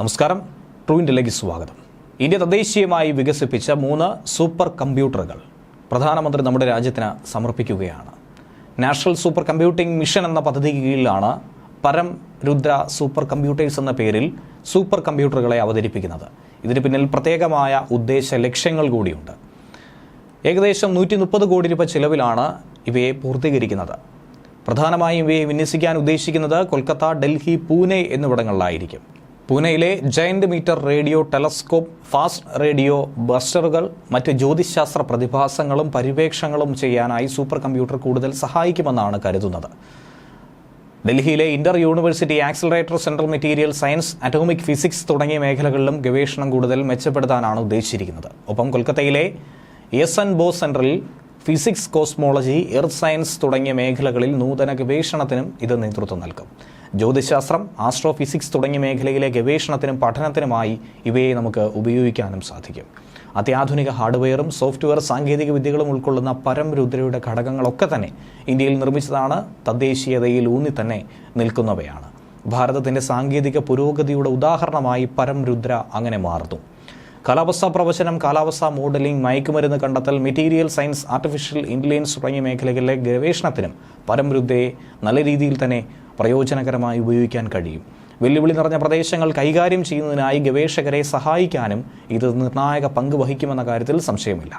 നമസ്കാരം. ട്രൂ ഇന്ത്യയിലേക്ക് സ്വാഗതം. ഇന്ത്യ തദ്ദേശീയമായി വികസിപ്പിച്ച മൂന്ന് സൂപ്പർ കമ്പ്യൂട്ടറുകൾ പ്രധാനമന്ത്രി നമ്മുടെ രാജ്യത്തിന് സമർപ്പിക്കുകയാണ്. നാഷണൽ സൂപ്പർ കമ്പ്യൂട്ടിംഗ് മിഷൻ എന്ന പദ്ധതിക്ക് കീഴിലാണ് പരം രുദ്ര സൂപ്പർ കമ്പ്യൂട്ടേഴ്സ് എന്ന പേരിൽ സൂപ്പർ കമ്പ്യൂട്ടറുകളെ അവതരിപ്പിക്കുന്നത്. ഇതിന് പിന്നിൽ പ്രത്യേകമായ ഉദ്ദേശ ലക്ഷ്യങ്ങൾ കൂടിയുണ്ട്. ഏകദേശം നൂറ്റി മുപ്പത് കോടി രൂപ ചിലവിലാണ് ഇവയെ പൂർത്തീകരിക്കുന്നത്. പ്രധാനമായും ഇവയെ വിന്യസിക്കാൻ ഉദ്ദേശിക്കുന്നത് കൊൽക്കത്ത ഡൽഹി പൂനെ എന്നിവിടങ്ങളിലായിരിക്കും. പൂനെയിലെ giant metre radio telescope fast radio ബസ്റ്ററുകൾ മറ്റ് ജ്യോതിശാസ്ത്ര പ്രതിഭാസങ്ങളും പര്യവേക്ഷണങ്ങളും ചെയ്യാനായി സൂപ്പർ കമ്പ്യൂട്ടർ കൂടുതൽ സഹായിക്കുമെന്നാണ് കരുതുന്നത്. ഡൽഹിയിലെ inter university accelerator central material science atomic physics തുടങ്ങിയ മേഖലകളിലും ഗവേഷണം കൂടുതൽ മെച്ചപ്പെടുത്താനാണ് ഉദ്ദേശിച്ചിരിക്കുന്നത്. ഒപ്പം കൊൽക്കത്തയിലെ എസ് എൻ ബോസ് സെന്ററിൽ ഫിസിക്സ് കോസ്മോളജി എർത്ത് സയൻസ് തുടങ്ങിയ മേഖലകളിൽ നൂതന ഗവേഷണത്തിനും ഇത് നേതൃത്വം നൽകും. ജ്യോതിശാസ്ത്രം ആസ്ട്രോ ഫിസിക്സ് തുടങ്ങിയ മേഖലയിലെ ഗവേഷണത്തിനും പഠനത്തിനുമായി ഇവയെ നമുക്ക് ഉപയോഗിക്കാനും സാധിക്കും. അത്യാധുനിക ഹാർഡ്വെയറും സോഫ്റ്റ്വെയർ സാങ്കേതിക വിദ്യകളും ഉൾക്കൊള്ളുന്ന പരംരുദ്രയുടെ ഘടകങ്ങളൊക്കെ തന്നെ ഇന്ത്യയിൽ നിർമ്മിച്ചതാണ് തദ്ദേശീയതയിൽ ഊന്നി തന്നെ നിൽക്കുന്നവയാണ്. ഭാരതത്തിന്റെ സാങ്കേതിക പുരോഗതിയുടെ ഉദാഹരണമായി പരംരുദ്ര അങ്ങനെ മാറുന്നു. കാലാവസ്ഥാ പ്രവചനം കാലാവസ്ഥാ മോഡലിംഗ് മയക്കുമരുന്ന് കണ്ടെത്തൽ മെറ്റീരിയൽ സയൻസ് ആർട്ടിഫിഷ്യൽ ഇന്റലിജൻസ് തുടങ്ങിയ മേഖലകളിലെ ഗവേഷണത്തിനും പരമരുദ്ധയെ നല്ല രീതിയിൽ തന്നെ പ്രയോജനകരമായി ഉപയോഗിക്കാൻ കഴിയും. വെല്ലുവിളി നിറഞ്ഞ പ്രദേശങ്ങൾ കൈകാര്യം ചെയ്യുന്നതിനായി ഗവേഷകരെ സഹായിക്കാനും ഇത് നിർണായക പങ്ക് വഹിക്കുമെന്ന കാര്യത്തിൽ സംശയമില്ല.